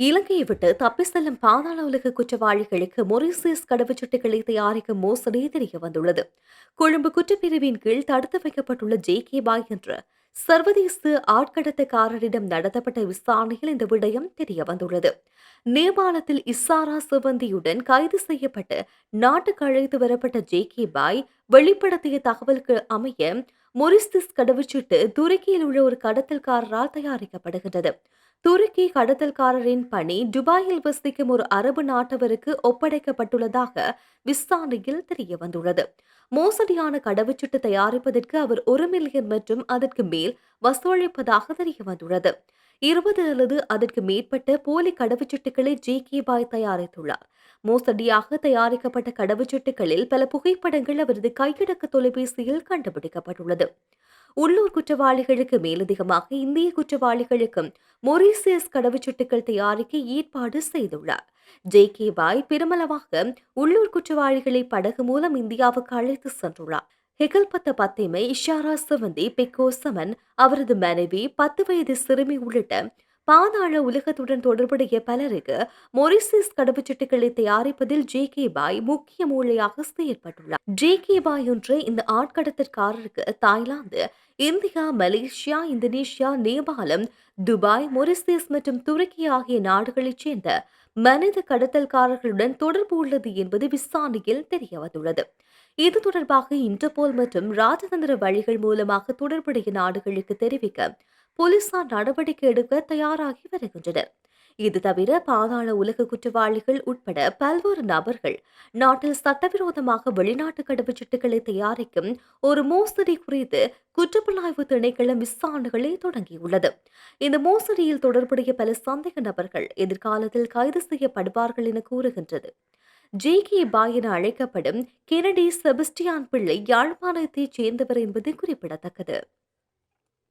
இலங்கையை விட்டு தப்பி செல்லும் பாதாள உலக குற்றவாளிகளுக்கு மொரிசியஸ் கடவுச்சீட்டுகளை தயாரிக்கும் மோசடி தெரிய வந்துள்ளது. கொழும்பு குற்றப்பிரிவின் கீழ் தடுத்து வைக்கப்பட்டுள்ள ஜே கே பாய் என்ற சர்வதேச ஆட்கடத்தக்காரரிடம் நடத்தப்பட்ட விசாரணையில் இந்த விடயம் தெரிய வந்துள்ளது. நேபாளத்தில் இசாரா சிவந்தியுடன் கைது செய்யப்பட்டு நாட்டுக்கு அழைத்து வரப்பட்ட ஜே கே பாய் வெளிப்படுத்திய தகவலுக்கு அமைய மொரிஸ்திஸ் கடவுச்சீட்டு துருக்கியில் உள்ள ஒரு கடத்தல்காரரால் தயாரிக்கப்படுகின்றது. துருக்கி கடத்தல்காரரின் பணி துபாயில் வசிக்கும் ஒரு அரபு நாட்டவருக்கு ஒப்படைக்கப்பட்டுள்ளதாக விசாரணையில் தெரிய வந்துள்ளது மோசடியான கடவுச்சீட்டு தயாரிப்பதற்கு அவர் ஒரு மில்லியன் மற்றும் அதற்கு மேல் வசூலிப்பதாக தெரிய வந்துள்ளது. இருபது அல்லது அதற்கு மேற்பட்ட போலி கடவுச்சீட்டுகளை ஜே கே பாய் தயாரித்துள்ளார். மோசடியாக தயாரிக்கப்பட்ட கடவுச்சீட்டுகளில் பல புகைப்படங்கள் அவரது கையடக்க தொலைபேசியில் கண்டுபிடிக்கப்பட்டுள்ளது. உள்ளூர் குற்றவாளிகளுக்கு மேலதிகமாக இந்திய குற்றவாளிகளுக்கும் மொரீசியஸ் கடவுச்சீட்டுகள் தயாரிக்க ஏற்பாடு செய்துள்ளார். ஜே கே பாய் பெருமளவாக உள்ளூர் குற்றவாளிகளை படகு மூலம் இந்தியாவுக்கு அழைத்து சென்றுள்ளார். ஹெகல்பத்த பத்தைமை இஷாரா சிவந்தி பெக்கோ சமன் அவரது மனைவி பத்து வயது சிறுமி உள்ளிட்ட பாதாள உலகத்துடன் தொடர்புடைய பலருக்கு மொரிசிஸ் கடவுச்சீட்டுகளை தயாரிப்பதில் ஜே கே பாய் முக்கிய மூளையாக செயற்பட்டுள்ளார் ஜே கே பாய் ஒன்று இந்த ஆட்கடத்திற்காரருக்கு தாய்லாந்து இந்தியா மலேசியா இந்தோனேஷியா நேபாளம் துபாய் மொரிசியஸ் மற்றும் துருக்கி ஆகிய நாடுகளைச் சேர்ந்த மனித கடத்தல்காரர்களுடன் தொடர்பு உள்ளது என்பது விசாரணையில் தெரியவந்துள்ளது. இது தொடர்பாக இன்டர்போல் மற்றும் ராஜதந்திர வழிகள் மூலமாக தொடர்புடைய நாடுகளுக்கு தெரிவிக்க போலீசார் நடவடிக்கை எடுக்க தயாராகி வருகின்றனர். இது தவிர பாதாள உலக குற்றவாளிகள் உட்பட பல்வேறு நபர்கள் நாட்டில் சட்டவிரோதமாக வெளிநாட்டு கடவுச்சீட்டுகளை தயாரிக்கும் ஒரு மோசடி குறித்து குற்றப்புலனாய்வு திணைக்களம் விசாரணைகளை தொடங்கியுள்ளது. இந்த மோசடியில் தொடர்புடைய பல சந்தேக நபர்கள் எதிர்காலத்தில் கைது செய்யப்படுவார்கள் என கூறுகின்றது. ஜே. கே. பாய் என அழைக்கப்படும் கெனடி செபஸ்டியான் பிள்ளை யாழ்ப்பாணத்தைச் சேர்ந்தவர் என்பது குறிப்பிடத்தக்கது.